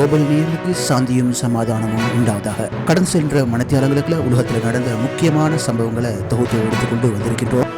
Global நேருக்கு சாந்தியும் சமாதானமும் உண்டாவதாக. கடந்து சென்ற மனத்தியாளர்களுக்கு உலகத்தில் நடந்த முக்கியமான சம்பவங்களை தொகுத்து எடுத்துக்கொண்டு வந்திருக்கின்றோம்.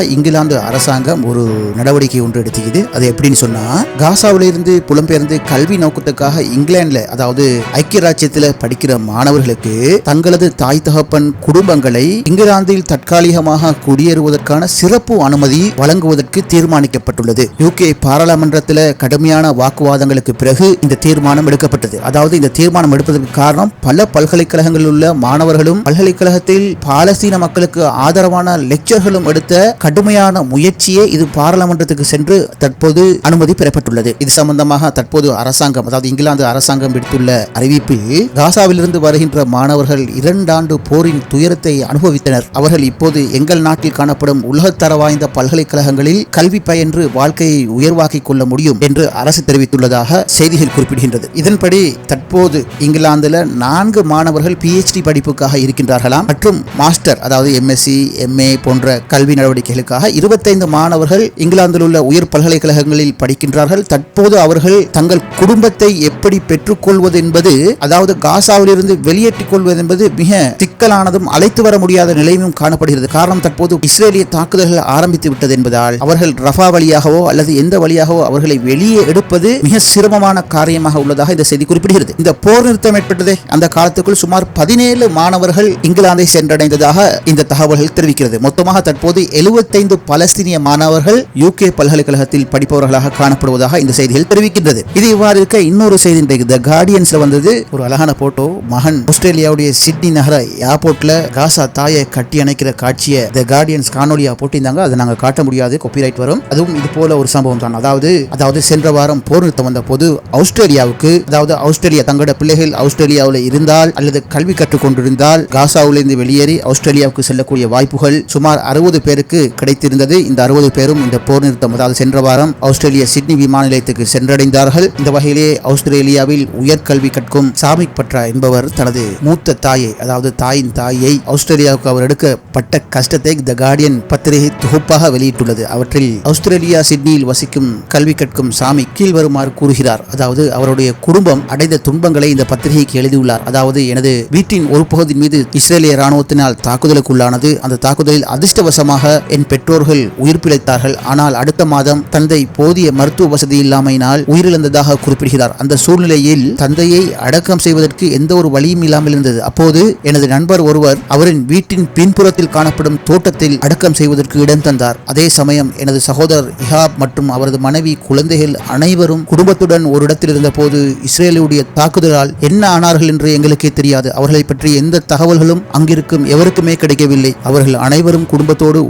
இங்கிலாந்து அரசாங்கம் ஒரு நடவடிக்கை ஒன்று எடுத்துக்குது. அது எப்படின்னு சொன்னா காசாவிலிருந்து புலம்பெயர்ந்து கல்வி நோக்கத்துக்காக இங்கிலாந்துல அதாவது ஐக்கிய ராஜ்யத்தில் படிக்கிற மாணவர்களுக்கு தங்களது தாய் தகப்பன் குடும்பங்களை இங்கிலாந்தில் தற்காலிகமாக குடியேறுவதற்கான சிறப்பு அனுமதி வழங்குவதற்கு தீர்மானிக்கப்பட்டுள்ளது. யூகே பாராளுமன்றத்தில் கடுமையான வாக்குவாதங்களுக்கு பிறகு இந்த தீர்மானம் எடுக்கப்பட்டது. அதாவது இந்த தீர்மானம் எடுப்பதற்கு காரணம் பல பல்கலைக்கழகங்களில் உள்ள மாணவர்களும் பல்கலைக்கழகத்தில் பாலஸ்தீன மக்களுக்கு ஆதரவான லெக்சர்களும் எடுத்த கடுமையான முயற்சியே இது பாராளுமன்றத்துக்கு சென்று தற்போது அனுமதி பெறப்பட்டுள்ளது. இது சம்பந்தமாக தற்போது அரசாங்கம் அதாவது இங்கிலாந்து அரசாங்கம் விடுத்துள்ள அறிவிப்பில் காசாவிலிருந்து வருகின்ற மாணவர்கள் இரண்டாண்டு போரின் துயரத்தை அனுபவித்தனர். அவர்கள் இப்போது எங்கள் நாட்டில் காணப்படும் உலகத்தர வாய்ந்த பல்கலைக்கழகங்களில் கல்வி பயின்று வாழ்க்கையை உயர்வாக்கிக் கொள்ள முடியும் என்று அரசு தெரிவித்துள்ளதாக செய்திகள் குறிப்பிடுகின்றது. இதன்படி தற்போது இங்கிலாந்தில் நான்கு மாணவர்கள் பிஹெச்டி படிப்புக்காக இருக்கின்றார்களாம். மற்றும் மாஸ்டர் அதாவது எம்எஸ்சி எம்ஏ போன்ற கல்வி நடவடிக்கை நடவடிக்கைகளுக்காக இருபத்தைந்து மாணவர்கள் இங்கிலாந்தில் உள்ள உயர் பல்கலைக்கழகங்களில் படிக்கின்றார்கள். தற்போது அவர்கள் தங்கள் குடும்பத்தை எப்படி பெற்றுக்கொள்வது என்பது அதாவது காசாவிலிருந்து வெளியேற்றிக் கொள்வது என்பது மிக சிக்கலானதும் அழைத்து வர முடியாத நிலையும் காணப்படுகிறது. காரணம் தற்போது இஸ்ரேலிய தாக்குதல்கள் ஆரம்பித்து விட்டது என்பதால் அவர்கள் ரஃபா வழியாகவோ அல்லது எந்த வழியாகவோ அவர்களை வெளியே எடுப்பது மிக சிரமமான காரியமாக உள்ளதாக இந்த செய்தி குறிப்பிடுகிறது. இந்த போர் நிறுத்தம் ஏற்பட்டதே அந்த காலத்துக்குள் சுமார் பதினேழு மாணவர்கள் இங்கிலாந்தை சென்றடைந்ததாக இந்த தகவல்கள் தெரிவிக்கிறது. மொத்தமாக தற்போது இருபத்தைந்து பலஸ்தீனிய மாணவர்கள் யூகே பல்கலைக்கழகத்தில் படிப்பவர்களாக காணப்படுவதாக இந்த செய்திகள் தெரிவிக்கின்றது. இது இவ்வாறு இருக்க இன்னொரு செய்தி இன்றைக்கு த கார்டியன்ஸ்ல வந்தது. ஒரு அழகான போட்டோ. மகன் ஆஸ்திரேலியாவுடைய சிட்னி நகர ஏர்போர்ட்ல காசா தாயை கட்டி அணைக்கிற காட்சியை த கார்டியன்ஸ் காணொலியா போட்டிருந்தாங்க. அதை நாங்க காட்ட முடியாது. காப்பிரைட் வரும். அதுவும் இது போல ஒரு சம்பவம் தான். அதாவது அதாவது சென்ற வாரம் போர் நிறுத்தம் வந்த போது ஆஸ்திரேலியாவுக்கு அதாவது ஆஸ்திரேலியா தங்களோட பிள்ளைகள் ஆஸ்திரேலியாவில் இருந்தால் அல்லது கல்வி கற்றுக்கொண்டிருந்தால் காசாவிலிருந்து வெளியேறி ஆஸ்திரேலியாவுக்கு செல்லக்கூடிய வாய்ப்புகள் சுமார் அறுபது பேருக்கு கிடைத்திருந்தது. இந்த அறுபது பேரும் இந்த போர் நிறுத்தம் அதாவது சென்ற வாரம் ஆஸ்திரேலிய சிட்னி விமான நிலையத்துக்கு சென்றடைந்தார்கள். இந்த வகையிலே ஆஸ்திரேலியாவில் உயர்கல்வி கற்கும் சாமிக் பட்ரா என்பவர் தனது மூத்த தாயை அதாவது தாயின் தாயை ஆஸ்திரேலியாவுக்கு அவர் எடுக்கப்பட்ட கஷ்டத்தை த கார்டியன் பத்திரிகை தொகுப்பாக வெளியிட்டுள்ளது. அவற்றில் ஆஸ்திரேலியா சிட்னியில் வசிக்கும் கல்வி கற்கும் சாமி கீழ் வருமாறு கூறுகிறார். அதாவது அவருடைய குடும்பம் அடைந்த துன்பங்களை இந்த பத்திரிகைக்கு எழுதியுள்ளார். அதாவது எனது வீட்டின் ஒரு பகுதி மீது இஸ்ரேலிய ராணுவத்தினால் தாக்குதலுக்குள்ளானது. அந்த தாக்குதலில் அதிர்ஷ்டவசமாக என் பெற்றோர்கள் உயிர் பிழைத்தார்கள். ஆனால் அடுத்த மாதம் தந்தை போதிய மருத்துவ வசதி இல்லாமையினால் உயிரிழந்ததாக குறிப்பிடுகிறார். அந்த சூழ்நிலையில் தந்தையை அடக்கம் செய்வதற்கு எந்த ஒரு வழியும் இல்லாமல் இருந்தது. அப்போது எனது நண்பர் ஒருவர் அவரின் வீட்டின் பின்புறத்தில் காணப்படும் தோட்டத்தில் அடக்கம் செய்வதற்கு இடம் தந்தார். அதே சமயம் எனது சகோதரர் இஹாப் மற்றும் அவரது மனைவி குழந்தைகள் அனைவரும் குடும்பத்துடன் ஒரு இடத்தில் இருந்தபோது இஸ்ரேலுடைய தாக்குதலால் என்ன ஆனார்கள் என்று எங்களுக்கே தெரியாது. அவர்களை பற்றி எந்த தகவல்களும் அங்கிருக்கும் எவருக்குமே கிடைக்கவில்லை. அவர்கள் அனைவரும் குடும்பத்தோடு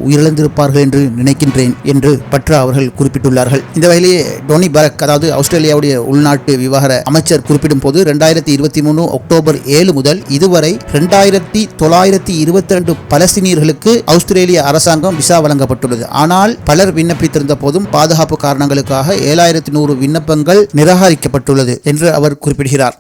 உயிரிழந்திருப்பார்கள் என்று நினைக்கின்றேன் என்று பற்ற அவர்கள் குறிப்பிட்டுள்ளார்கள். இந்த வகையிலேயே டோனி பரக் அதாவது ஆஸ்திரேலியாவுடைய உள்நாட்டு விவகார அமைச்சர் குறிப்பிடும் போது ரெண்டாயிரத்தி இருபத்தி மூணு அக்டோபர் ஏழு முதல் இதுவரை ரெண்டாயிரத்தி தொள்ளாயிரத்தி இருபத்தி ரெண்டு பலஸ்தீனியர்களுக்கு ஆஸ்திரேலிய அரசாங்கம் விசா வழங்கப்பட்டுள்ளது. ஆனால் பலர் விண்ணப்பித்திருந்த போதும் பாதுகாப்பு காரணங்களுக்காக ஏழாயிரத்தி நூறு விண்ணப்பங்கள் நிராகரிக்கப்பட்டுள்ளது என்று அவர் குறிப்பிடுகிறார்.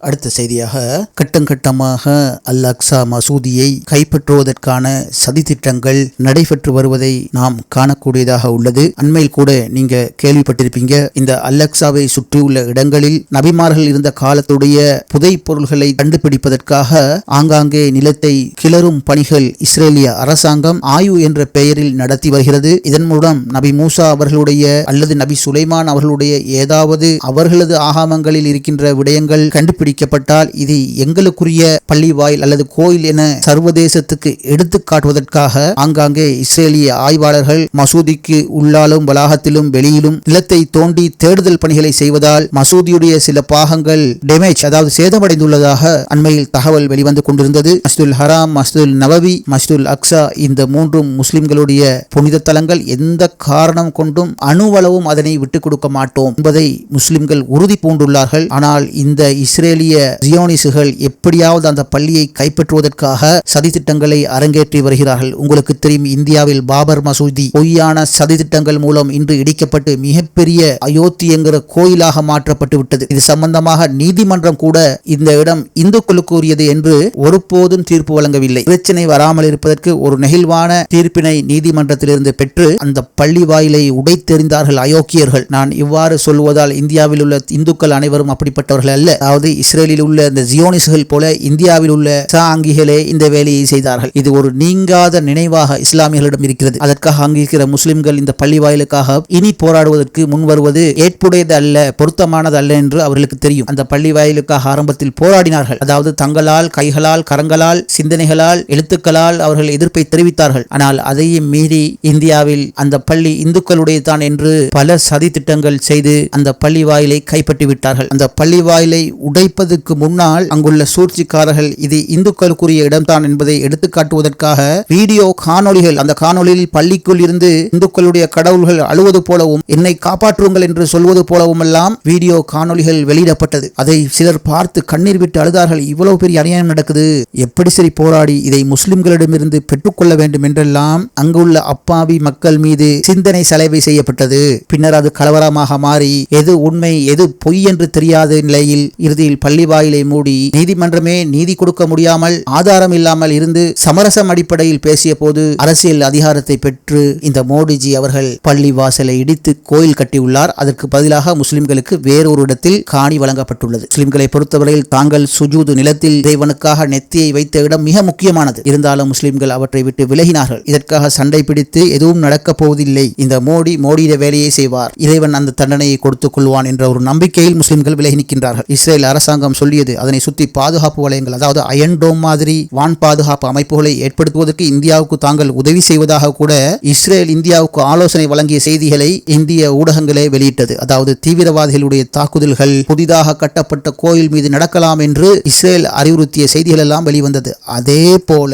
அடுத்த செய்தியாக கட்டங்கட்டமாக அல் அக்ஸா மசூதியை கைப்பற்றுவதற்கான சதித்திட்டங்கள் நடைபெற்று வருவதை நாம் காணக்கூடியதாக உள்ளது. அண்மையில் கூட நீங்க கேள்விப்பட்டிருப்பீங்க இந்த அல் அக்ஸாவை சுற்றியுள்ள இடங்களில் நபிமார்கள் இருந்த காலத்துடைய புதை பொருள்களை கண்டுபிடிப்பதற்காக ஆங்காங்கே நிலத்தை கிளறும் பணிகள் இஸ்ரேலிய அரசாங்கம் ஆயு என்ற பெயரில் நடத்தி வருகிறது. இதன் மூலம் நபி மூசா அவர்களுடைய அல்லது நபி சுலைமான் அவர்களுடைய ஏதாவது அவர்களது ஆகாமங்களில் இருக்கின்ற விடயங்கள் கண்டுபிடி கண்டுபிடிக்கப்பட்டால் இது எங்களுக்குரிய பள்ளி வாயில் அல்லது கோயில் என சர்வதேசத்துக்கு எடுத்து காட்டுவதற்காக ஆங்காங்கே இஸ்ரேலிய ஆய்வாளர்கள் மசூதிக்கு உள்ளாலும் வளாகத்திலும் வெளியிலும் நிலத்தை தோண்டி தேடுதல் பணிகளை செய்வதால் மசூதியுடைய சில பாகங்கள் டேமேஜ் அதாவது சேதமடைந்துள்ளதாக அண்மையில் தகவல் வெளிவந்து கொண்டிருந்தது. மஸ்துல் ஹராம் மஸ்துல் நவவி மஸ்துல் அக்ஸா இந்த மூன்றும் முஸ்லிம்களுடைய புனித தலங்கள் எந்த காரணம் கொண்டும் அணுவளவும் அதனை விட்டுக் கொடுக்க மாட்டோம் என்பதை முஸ்லிம்கள் உறுதி பூண்டுள்ளார்கள். ஆனால் இந்த இஸ்ரேல் இஸ்ரேலிய ஜியோனிசுகள் எப்படியாவது அந்த பள்ளியை கைப்பற்றுவதற்காக சதித்திட்டங்களை அரங்கேற்றி வருகிறார்கள். உங்களுக்கு தெரியும் இந்தியாவில் பாபர் மசூதி பொய்யான சதித்திட்டங்கள் மூலம் இன்று இடிக்கப்பட்டு மிகப்பெரிய அயோத்தி என்கிற கோயிலாக மாற்றப்பட்டு விட்டது. இது சம்பந்தமாக நீதிமன்றம் கூட இந்த இடம் இந்துக்களுக்கு உரியது என்று ஒருபோதும் தீர்ப்பு வழங்கவில்லை. பிரச்சனை வராமல் இருப்பதற்கு ஒரு நெகிழ்வான தீர்ப்பினை நீதிமன்றத்திலிருந்து பெற்று அந்த பள்ளி வாயிலை உடைத்தெறிந்தார்கள் அயோக்கியர்கள். நான் இவ்வாறு சொல்வதால் இந்தியாவில் உள்ள இந்துக்கள் அனைவரும் அப்படிப்பட்டவர்கள் அல்ல. அதாவது இஸ்ரேலில் உள்ள இந்த ஜியோனிஸ்கள் போல இந்தியாவில் உள்ள சாங்கிகளே இந்த வேலையை செய்தார்கள். இது ஒரு நீங்காத நினைவாக இஸ்லாமியர்களிடம் இருக்கிறது. அதற்காக அங்கிருக்கிற முஸ்லிம்கள் இந்த பள்ளி வாயிலுக்காக இனி போராடுவதற்கு முன் வருவது ஏற்புடையது அல்ல பொருத்தமானது அல்ல என்று அவர்களுக்கு தெரியும். அந்த பள்ளி வாயிலுக்காக ஆரம்பத்தில் போராடினார்கள். அதாவது தங்களால் கைகளால் கரங்களால் சிந்தனைகளால் எழுத்துக்களால் அவர்கள் எதிர்ப்பை தெரிவித்தார்கள். ஆனால் அதையும் மீறி இந்தியாவில் அந்த பள்ளி இந்துக்களுடையதான் என்று பல சதி திட்டங்கள் செய்து அந்த பள்ளி வாயிலை கைப்பற்றி விட்டார்கள் அந்த பள்ளி வாயிலை உடைப்பதற்கு முன்னால் அங்குள்ள சூழ்ச்சிக்காரர்கள் இது இந்துக்களுக்குரிய இடம்தான் என்பதை எடுத்துக்காட்டுவதற்காக வீடியோ காணொளிகள் அந்த காணொளியில் பள்ளிக்குள் இருந்து இந்துக்களுடைய கடவுள்கள் அழுவது போலவும் என்னை காப்பாற்றுங்கள் என்று சொல்வது போலவும் எல்லாம் வீடியோ காணொலிகள் வெளியிடப்பட்டது. அதை சிலர் பார்த்து கண்ணீர் விட்டு அழுதார்கள். இவ்வளவு பெரிய அநியாயம் நடக்குது. எப்படி சரி போராடி இதை முஸ்லிம்களிடமிருந்து பெற்றுக்கொள்ள வேண்டும் என்றெல்லாம் அங்குள்ள அப்பாவி மக்கள் மீது சிந்தனை சலவை செய்யப்பட்டது. பின்னர் அது கலவரமாக மாறி எது உண்மை எது பொய் என்று தெரியாத நிலையில் இறுதியில் பள்ளி வாயிலை மூடி நீதிமன்றமே நீதி கொடுக்க முடியாமல் ஆதாரம் இல்லாமல் இருந்து சமரசம் அடிப்படையில் பேசிய போது அரசியல் அதிகாரத்தை பெற்று இந்த மோடிஜி அவர்கள் பள்ளி வாசலை இடித்து கோயில் கட்டியுள்ளார். அதற்கு பதிலாக முஸ்லிம்களுக்கு வேறொரு இடத்தில் காணி வழங்கப்பட்டுள்ளது. முஸ்லிம்களை பொறுத்தவரையில் தாங்கள் சுஜூது நிலத்தில் இறைவனுக்காக நெத்தியை வைத்த இடம் மிக முக்கியமானது. இருந்தாலும் முஸ்லிம்கள் அவற்றை விட்டு விலகினார்கள். இதற்காக சண்டை பிடித்து எதுவும் நடக்கப் போவதில்லை. இந்த மோடி மோடியிட வேலையை செய்வார். இறைவன் அந்த தண்டனையை கொடுத்துக் கொள்வான் என்ற ஒரு நம்பிக்கையில் முஸ்லிம்கள் விலகி நிற்கின்றார்கள். இஸ்ரேல் அரசாங்கம் சொல்லியது. அதனை சுற்றி பாதுகாப்பு வளையங்கள் அதாவது அயன்டோம் மாதிரி வான் பாதுகாப்பு அமைப்புகளை ஏற்படுத்துவதற்கு இந்தியாவுக்கு தாங்கள் உதவி செய்வதாக கூட இஸ்ரேல் இந்தியாவுக்கு ஆலோசனை வழங்கிய செய்திகளை இந்திய ஊடகங்களே வெளியிட்டது. அதாவது தீவிரவாதிகளுடைய தாக்குதல்கள் புதிதாக கட்டப்பட்ட கோயில் மீது நடக்கலாம் என்று இஸ்ரேல் அறிவுறுத்திய செய்திகள் எல்லாம் வெளிவந்தது. அதே போல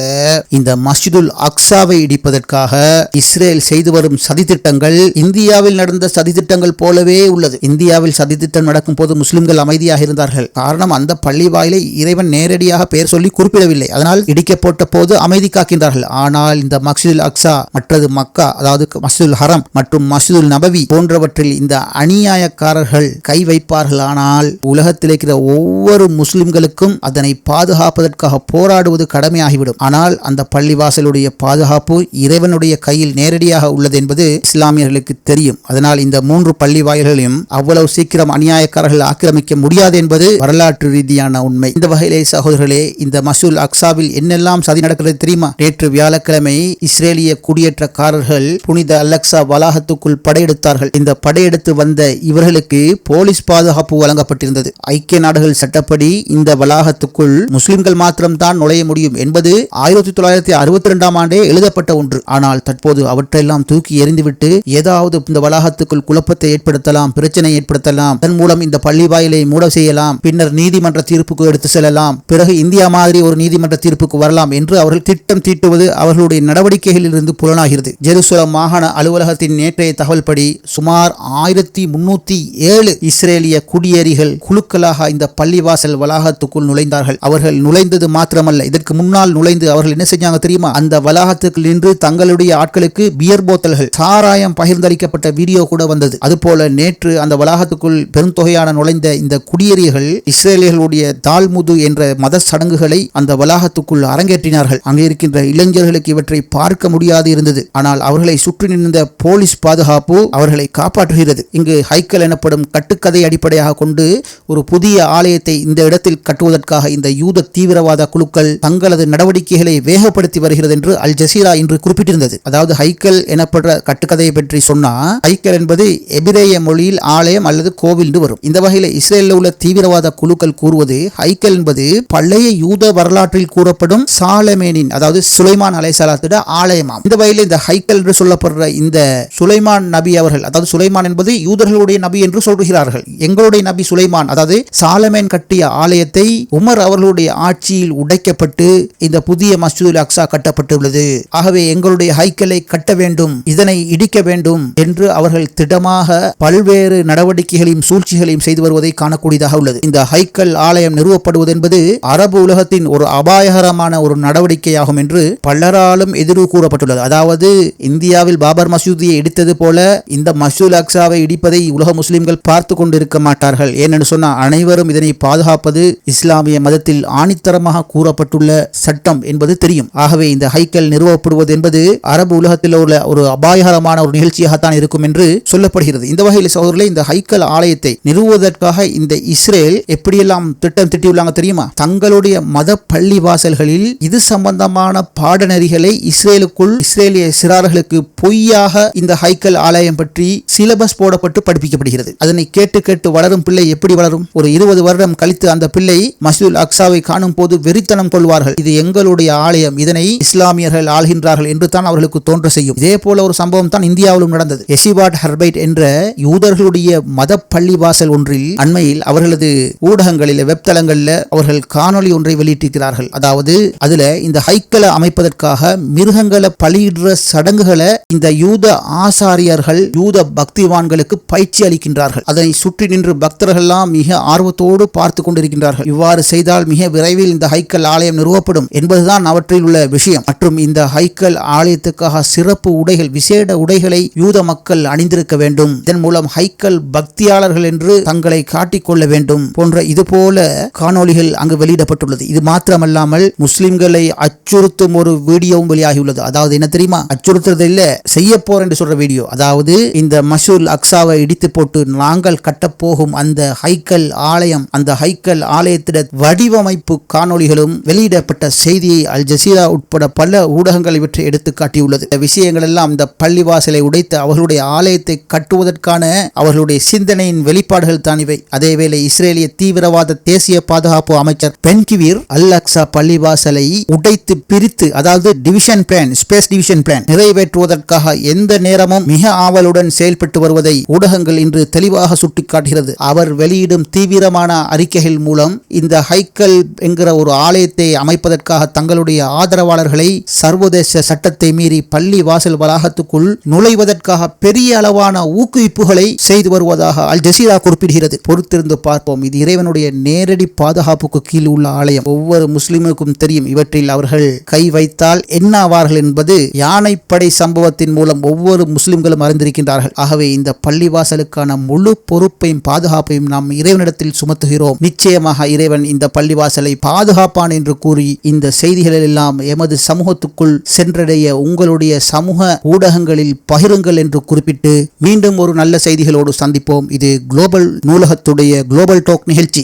இந்த மஸ்ஜிதுல் அக்சாவை இடிப்பதற்காக இஸ்ரேல் செய்து வரும் சதித்திட்டங்கள் இந்தியாவில் நடந்த சதித்திட்டங்கள் போலவே உள்ளது. இந்தியாவில் சதித்திட்டம் நடக்கும் போது முஸ்லிம்கள் அமைதியாக இருந்தார்கள். காரணம் அந்த பள்ளி வாயிலை இறைவன் நேரடியாக பெயர் சொல்லி குறிப்பிடவில்லை. அதனால் இடிக்கப்பட்ட போது அமைதி காக்கின்றார்கள் ஆனால் இந்த மஸ்ஜிதுல் அக்ஸா மற்றது மக்கா அதாவது மஸ்ஜிதுல் ஹரம் மற்றும் மஸ்ஜிதுல் நபவி போன்றவற்றில் இந்த அநியாயக்காரர்கள் கை வைப்பார்கள். ஆனால் உலகத்தில் இருக்கிற ஒவ்வொரு முஸ்லிம்களுக்கும் அதனை பாதுகாப்பதற்காக போராடுவது கடமையாகிவிடும். ஆனால் அந்த பள்ளிவாசலுடைய பாதுகாப்பு இறைவனுடைய கையில் நேரடியாக உள்ளது என்பது இஸ்லாமியர்களுக்கு தெரியும். அதனால் இந்த மூன்று பள்ளி வாயில்களையும் அவ்வளவு சீக்கிரம் அநியாயக்காரர்கள் ஆக்கிரமிக்க முடியாது என்பது வரலாற்று ரீதியான உண்மை. இந்த வகையிலே சகோதரர்களே இந்த மசூல் அக்சாவில் என்னெல்லாம் சதி நடக்கிறது தெரியுமா? நேற்று வியாழக்கிழமை இஸ்ரேலிய குடியேற்றக்காரர்கள் புனித அலக்சா வளாகத்துக்குள் படையெடுத்தார்கள். இந்த படையெடுத்து வந்த இவர்களுக்கு போலீஸ் பாதுகாப்பு வழங்கப்பட்டிருந்தது. ஐக்கிய நாடுகள் சட்டப்படி இந்த வளாகத்துக்குள் முஸ்லிம்கள் மாத்திரம்தான் நுழைய முடியும் என்பது ஆயிரத்தி தொள்ளாயிரத்தி அறுபத்தி இரண்டாம் ஆண்டே எழுதப்பட்ட ஒன்று. ஆனால் தற்போது அவற்றையெல்லாம் தூக்கி எறிந்துவிட்டு ஏதாவது இந்த வளாகத்துக்குள் குழப்பத்தை ஏற்படுத்தலாம் பிரச்சனை ஏற்படுத்தலாம். அதன் மூலம் இந்த பள்ளி வாயிலை மூட செய்யலாம் பின்னர் நீதிமன்ற தீர்ப்புக்கு எடுத்து செல்லலாம். பிறகு இந்தியா மாதிரி ஒரு நீதிமன்ற தீர்ப்புக்கு வரலாம் என்று அவர்கள் திட்டம் தீட்டுவது அவர்களுடைய நடவடிக்கைகளில் இருந்து புலனாகிறது. ஜெருசலம் மாகாண அலுவலகத்தின் நேற்றைய தகவல்படி சுமார் ஆயிரத்தி முன்னூத்தி ஏழு இஸ்ரேலிய குடியேறிகள் குழுக்களாக இந்த பள்ளிவாசல் வளாகத்துக்குள் நுழைந்தார்கள். அவர்கள் நுழைந்தது மாத்திரமல்ல இதற்கு முன்னால் நுழைந்து அவர்கள் என்ன செஞ்சாங்க தெரியுமா? அந்த வளாகத்துக்கு நின்று தங்களுடைய ஆட்களுக்கு பியர் போத்தல்கள் சாராயம் பகிர்ந்தளிக்கப்பட்ட வீடியோ கூட வந்தது. அதுபோல நேற்று அந்த வளாகத்துக்குள் பெருந்தொகையான நுழைந்த இந்த குடியேறிகள் இஸ்ரேலியர்களுடைய தால்முது என்ற மத சடங்குகளை அந்த வளாகத்துக்குள் அரங்கேற்றினார்கள். அங்கே இருக்கின்ற இளைஞர்களுக்கு இவற்றை பார்க்க முடியாது இருந்தது. ஆனால் அவர்களை சுற்றி நின்ற போலீஸ் பாதுகாப்பு அவர்களை காப்பாற்றுகிறது. இங்கு ஹைக்கல் எனப்படும் கட்டுக்கதை அடிப்படையாக கொண்டு ஒரு புதிய ஆலயத்தை இந்த இடத்தில் கட்டுவதற்காக இந்த யூத தீவிரவாத குழுக்கள் தங்களது நடவடிக்கைகளை வேகப்படுத்தி வருகிறது என்று அல் ஜசீரா இன்று குறிப்பிட்டிருந்தது. அதாவது ஹைக்கல் எனப்படுற கட்டுக்கதையை பற்றி சொன்னா ஹைக்கல் என்பது எபிரேய மொழியில் ஆலயம் அல்லது கோவில் வரும். இந்த வகையில் இஸ்ரேலில் உள்ள தீவிரவாத குழுக்கள் கூறுவது ஹைக்கல் என்பது பழைய யூத வரலாற்றில் கூறப்படும் சாலமேனின் அதாவது சுலைமான் அலைசலாத்திட ஆலயமாம். இந்த வகையில் இந்த ஹைக்கல் என்று சொல்லப்படுற இந்த சுலைமான் நபி அவர்கள் அதாவது சுலைமான் என்பது யூதர்களுடைய நபி என்று சொல்கிறார்கள். எங்களுடைய நபி சுலைமான் அதாவது சாலமேன் கட்டிய ஆலயத்தை உமர் அவர்களுடைய ஆட்சியில் உடைக்கப்பட்டு இந்த புதிய மஸ்ஜிதுல் அக்ஸா கட்டப்பட்டுள்ளது. ஆகவே எங்களுடைய ஹைக்கலை கட்ட வேண்டும் இதனை இடிக்க வேண்டும் என்று அவர்கள் திடமாக பல்வேறு நடவடிக்கைகளையும் சூழ்ச்சிகளையும் செய்து வருவதை காணக்கூடியதாக உள்ளது. இந்த ஹைக்கல் ஆலயம் நிறுவப்படுவது என்பது அரபு உலகத்தின் ஒரு அபாயகரமான ஒரு நடவடிக்கையாகும் என்று பலராலும் எதிர்வு கூறப்பட்டுள்ளது. அதாவது இந்தியாவில் பாபர் மசூதியை இடித்தது போல இந்த மசூல் அக்ஸாவை இடிப்பதை உலக முஸ்லிம்கள் பார்த்து கொண்டிருக்க மாட்டார்கள். ஏனென்று சொன்னால் அனைவரும் இதனை பாதுகாப்பது இஸ்லாமிய மதத்தில் ஆணித்தரமாக கூறப்பட்டுள்ள சட்டம் என்பது தெரியும். ஆகவே இந்த ஹைக்கல் நிறுவப்படுவது என்பது அரபு உலகத்தில் உள்ள ஒரு அபாயகரமான ஒரு நிகழ்ச்சியாகத்தான் இருக்கும் என்று சொல்லப்படுகிறது. இந்த வகையில் சகோதரர்களே இந்த ஹைக்கல் ஆலயத்தை நிறுவுவதற்காக இந்த இஸ்ரேல் எப்படியெல்லாம் திட்டம் திட்டியுள்ளாங்க தெரியுமா? தங்களுடைய மத பள்ளி வாசல்களில் இது சம்பந்தமான பாடநெறிகளை இஸ்ரேலுக்குள் இஸ்ரேலிய சிறார்களுக்கு பொய்யாக இந்த ஹைக்கல் ஆலயம் பற்றி சிலபஸ் போடப்பட்டு படிப்பிக்கப்படுகிறது. அதனை கேட்டு கேட்டு வளரும் பிள்ளை எப்படி வளரும்? ஒரு இருபது வருடம் கழித்து அந்த பிள்ளை மசூல் அக்சாவை காணும் போது வெறித்தனம் கொள்வார்கள். இது எங்களுடைய ஆலயம். இதனை இஸ்லாமியர்கள் ஆள்கின்றார்கள் என்று தான் அவர்களுக்கு தோன்ற செய்யும். இதே போல ஒரு சம்பவம் தான் இந்தியாவிலும் நடந்தது. எசிபாட் ஹர்பைட் என்ற யூதர்களுடைய மத பள்ளிவாசல் ஒன்றில் அண்மையில் அவர்களது ஊடகங்களில் வெப்தளங்களில் அவர்கள் காணொளி ஒன்றை வெளியிட்டிருக்கிறார்கள். அதாவது அதுல இந்த ஹைக்கலை அமைப்பதற்காக மிருகங்களை பலியிடுற சடங்குகளை இந்த யூத ஆசாரியர்கள் யூத பக்திவான்களுக்கு பயிற்சி அளிக்கின்றார்கள். அதனை சுற்றி நின்று பக்தர்கள்லாம் மிக ஆர்வத்தோடு பார்த்து கொண்டிருக்கின்றார்கள். இவ்வாறு செய்தால் மிக விரைவில் இந்த ஹைக்கல் ஆலயம் நிறுவப்படும் என்பதுதான் அவற்றில் உள்ள விஷயம். மற்றும் இந்த ஹைக்கல் ஆலயத்துக்காக சிறப்பு உடைகள் விசேட உடைகளை யூத மக்கள் அணிந்திருக்க வேண்டும். இதன் மூலம் ஹைக்கல் பக்தியாளர்கள் என்று தங்களை காட்டிக்கொள்ள வேண்டும் போன்ற இது போல காணொளிகள் அங்கு வெளியிடப்பட்டுள்ளது. இது மாத்திரமல்லாமல் முஸ்லிம்களை அச்சுறுத்தும் ஒரு வீடியோவும் வெளியாகியுள்ளது. அதாவது என்ன தெரியுமா? அச்சுறுத்துறது இல்ல செய்ய போறேன் என்று சொல்ற வீடியோ. அதாவது இந்த மசூல் அக்ஸாவை இடித்து போட்டு நாங்கள் கட்டப்போகும் அந்த ஹைக்கல் ஆலயம் அந்த ஹைக்கல் ஆலயத்திட வடிவமைப்பு காணொளிகளும் வெளியிடப்பட்ட செய்தியை அல் ஜசீரா உட்பட பல ஊடகங்கள் இவற்றை எடுத்து காட்டியுள்ளது. இந்த விஷயங்கள் எல்லாம் இந்த பள்ளிவாசலை உடைத்து அவர்களுடைய ஆலயத்தை கட்டுவதற்கான அவர்களுடைய சிந்தனையின் வெளிப்பாடுகள் தான் இவை. அதேவேளை இஸ்ரேலிய தீவிரவாத தேசிய பாதுகாப்பு அமைச்சர் பென்கிவீர் அல் அக்ஸா பள்ளிவாசலை உடைத்து பிரித்து அதாவது division plan space division plan நிறைவேற்றுவதற்காக எந்த நேரமும் மிக ஆவலுடன் செயல்பட்டு வருவதை ஊடகங்கள் இன்று தெளிவாக சுட்டிக்காட்டுகிறது. அவர் வெளியிடும் தீவிரமான அறிக்கைகள் மூலம் இந்த ஹைக்கல் என்கிற ஒரு ஆலயத்தை அமைப்பதற்காக தங்களுடைய ஆதரவாளர்களை சர்வதேச சட்டத்தை மீறி பள்ளி வாசல் வளாகத்துக்குள் நுழைவதற்காக பெரிய அளவான ஊக்குவிப்புகளை செய்து வருவதாக அல் ஜசீரா குறிப்பிடுகிறது. பொறுத்திருந்து பார்ப்போம். இது இறைவனுடைய நேரடி பாதுகாப்புக்கு கீழ் உள்ள ஆலயம். ஒவ்வொரு முஸ்லிமுக்கும் தெரியும் இவற்றில் அவர்கள் கை வைத்தால் என்ன ஆவார்கள் என்பது யானைப்படை சம்பவத்தின் மூலம் ஒவ்வொரு முஸ்லிம்களும் அறிந்திருக்கின்றார்கள். ஆகவே இந்த பள்ளிவாசலுக்கான முழு பொறுப்பையும் பாதுகாப்பையும் நாம் இறைவனிடத்தில் சுமத்துகிறோம். நிச்சயமாக இறைவன் இந்த பள்ளிவாசலை பாதுகாப்பான் என்று கூறி இந்த செய்திகள் எல்லாம் எமது சமூகத்துக்குள் சென்றடைய உங்களுடைய சமூக ஊடகங்களில் பகிருங்கள் என்று குறிப்பிட்டு மீண்டும் ஒரு நல்ல செய்திகளோடு சந்திப்போம். இது குளோபல் நூலகத்துடைய குளோபல் டோக் நிகழ்ச்சி. திருச்சி